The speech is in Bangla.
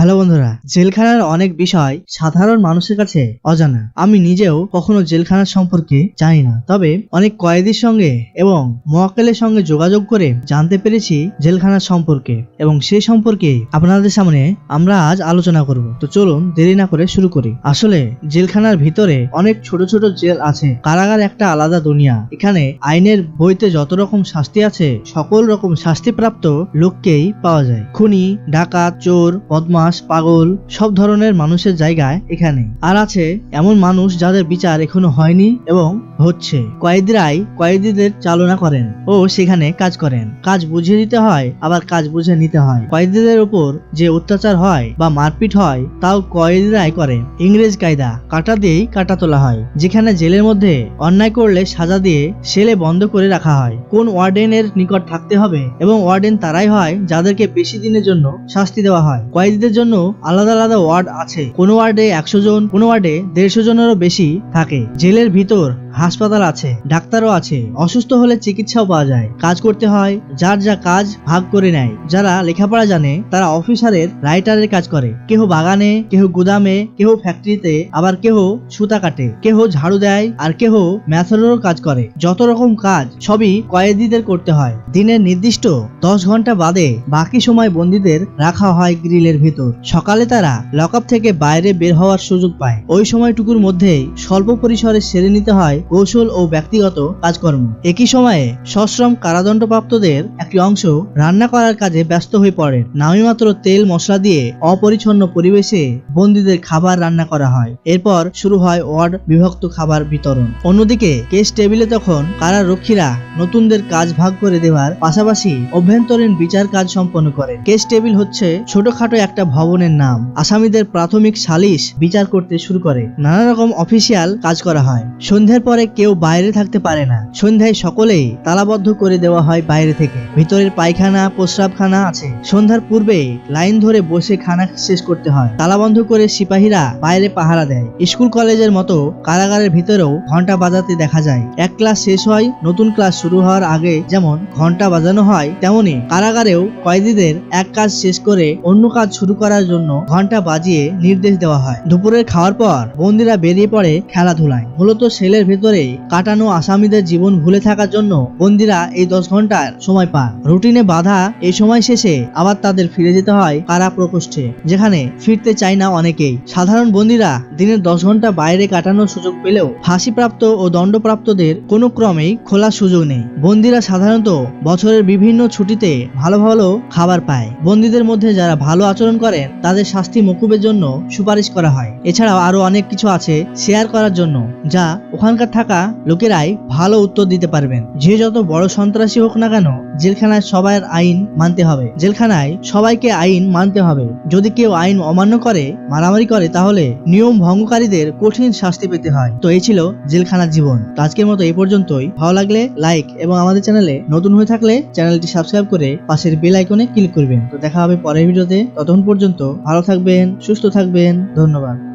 হ্যালো বন্ধুরা, জেলখানার অনেক বিষয় সাধারণ মানুষের কাছে অজানা। আমি নিজেও কখনো জেলখানার সম্পর্কে জানি না। তবে অনেক কয়েদির সঙ্গে এবং মোয়াক্কেলের সঙ্গে যোগাযোগ করে জানতে পেরেছি জেলখানার সম্পর্কে। এবং সে সম্পর্কে আপনাদের সামনে আমরা আজ আলোচনা করব। তো চলুন দেরি না করে শুরু করি। আসলে জেলখানার ভিতরে অনেক ছোট ছোট জেল আছে। কারাগার একটা আলাদা দুনিয়া। এখানে আইনের বইতে যত রকম শাস্তি আছে, সকল রকম শাস্তিপ্রাপ্ত লোককেই পাওয়া যায়। খুনি, ডাকাত, চোর বদমাস পাগল, সব ধরনের মানুষের জায়গায় এখানে। আর আছে এমন মানুষ যাদের বিচার এখনও হয়নি এবং হচ্ছে। কয়েদিরাই কয়েদিদের চালনা করেন ও সেখানে কাজ করেন। কাজ বুঝিয়ে দিতে হয়, আবার কাজ বুঝে নিতে হয়। কয়েদিদের উপর যে অত্যাচার হয় বা মারপিট হয়, তাও কয়েদিরাই করে। ইংরেজ কায়দা, কাটা দিয়েই কাটা তোলা হয়, যেখানে জেলের মধ্যে অন্যায় করলে সাজা দিয়ে সেলে বন্ধ করে রাখা হয়। কোন ওয়ার্ডেনের নিকট থাকতে হবে এবং ওয়ার্ডেন তারাই হয় যাদেরকে বেশি দিনের জন্য শাস্তি দেওয়া হয়। কয়েদিদের জন্য আলাদা আলাদা ওয়ার্ড আছে। কোন ওয়ার্ডে একশো জন, কোন ওয়ার্ডে দেড়শো জনেরও বেশি থাকে। জেলের ভিতর হাসপাতাল আছে, ডাক্তারও আছে, অসুস্থ হলে চিকিৎসাও পাওয়া যায়। কাজ করতে হয়, যার যা কাজ ভাগ করে নেয়। যারা লেখাপড়া জানে, তারা অফিসারের, রাইটারের কাজ করে। কেহ বাগানে, কেহ গুদামে, কেহ ফ্যাক্টরিতে, আবার কেহ সুতা কাটে। কেহ ঝাড়ু দেয়, আর কেহ ম্যাথরেরও কাজ করে। যত রকম কাজ, সবই কয়েদিদের করতে হয়। দিনের নির্দিষ্ট দশ ঘণ্টা বাদে বাকি সময় বন্দীদের রাখা হয় গ্রিলের ভিতর। সকালে তারা লকআপ থেকে বাইরে বের হওয়ার সুযোগ পায়। ওই সময়টুকুর মধ্যেই স্বল্প পরিসরে সেরে নিতে হয় কৌশল ও ব্যক্তিগত কাজকর্ম। একই সময়ে সশ্রম কারাদণ্ডপ্রাপ্তদের একটি অংশ রান্না করার কাজে ব্যস্ত হয়ে পড়ে। নামিমাত্র তেল, মশলা দিয়ে অপরিচ্ছন্ন পরিবেশে বন্দীদের খাবার রান্না করা হয়। এরপর শুরু হয় ওয়ার্ড বিভক্ত খাবার বিতরণ। অন্যদিকে কেস টেবিলে তখন কারারক্ষীরা নতুনদের কাজ ভাগ করে দেওয়ার পাশাপাশি অভ্যন্তরীণ বিচার কাজ সম্পন্ন করে কেস টেবিল হচ্ছে ছোটখাটো একটা ভবনের নাম। আসামিদের প্রাথমিক সালিশ বিচার করতে শুরু করে। নানা রকম অফিসিয়াল কাজ করা হয়। সন্ধ্যার পরে কেউ বাইরে থাকতে পারে না। সন্ধ্যায় সকলেই তালাবদ্ধ করে দেওয়া হয় বাইরে থেকে। ভিতরের পায়খানা, প্রস্রাবখানা আছে। সন্ধ্যার পূর্বে লাইন ধরে বসে খানা শেষ করতে হয়। তালাবন্ধ করে সিপাহীরা বাইরে পাহারা দেয়। স্কুল কলেজের মতো কারাগারের ভিতরেও ঘণ্টা বাজাতে দেখা যায়। এক ক্লাস শেষ হয়, নতুন ক্লাস শুরু হওয়ার আগে যেমন ঘণ্টা বাজানো হয়, তেমনি কারাগারেও কয়েদিদের এক কাজ শেষ করে অন্য কাজ শুরু করার জন্য ঘণ্টা বাজিয়ে নির্দেশ দেওয়া হয়। দুপুরের খাওয়ার পর বন্দিরা বেরিয়ে পড়ে খেলাধুলায়। মূলত সেলের ভেতরে কাটানো আসামিদের জীবন ভুলে থাকার জন্য বন্দিরা এই দশ ঘণ্টার সময় পান। রুটিনে বাধা এই সময় শেষে আবার তাদের ফিরে যেতে হয় কারা প্রকোষ্ঠে, যেখানে ফিরতে চায় না অনেকেই। সাধারণ বন্দিরা দিনের দশ ঘণ্টা বাইরে কাটানোর সুযোগ পেলেও ফাঁসিপ্রাপ্ত ও দণ্ডপ্রাপ্তদের কোনো ক্রমেই খোলার সুযোগ নেই। বন্দিরা সাধারণত বছরের বিভিন্ন ছুটিতে ভালো ভালো খাবার পায়। বন্দীদের মধ্যে যারা ভালো আচরণ করেন, তাদের শাস্তি মকুবের জন্য সুপারিশ করা হয়। এছাড়াও আরও অনেক কিছু আছে শেয়ার করার জন্য, যা ওখানকার থাকা লোকেরাই ভালো উত্তর দিতে পারবেন। যে যত বড় সন্ত্রাসী হোক না কেন, জেলখানায় সবার আইন মানতে হবে। জেলখানায় সবাইকে আইন মানতে হবে। যদি কেউ আইন অমান্য করে, মারামারি করে, তাহলে নিয়ম ভঙ্গকারীদের কঠিন শাস্তি পেতে হয়। তো এই ছিল জেলখানার জীবন। তো আজকের মতো এই পর্যন্তই। ভালো লাগলে লাইক এবং আমাদের চ্যানেলে নতুন হয়ে থাকলে চ্যানেলটি সাবস্ক্রাইব করে পাশের বেল আইকনে ক্লিক করবেন। তো দেখা হবে পরের ভিডিওতে। ততক্ষণ পর্যন্ত ভালো থাকবেন, সুস্থ থাকবেন। ধন্যবাদ।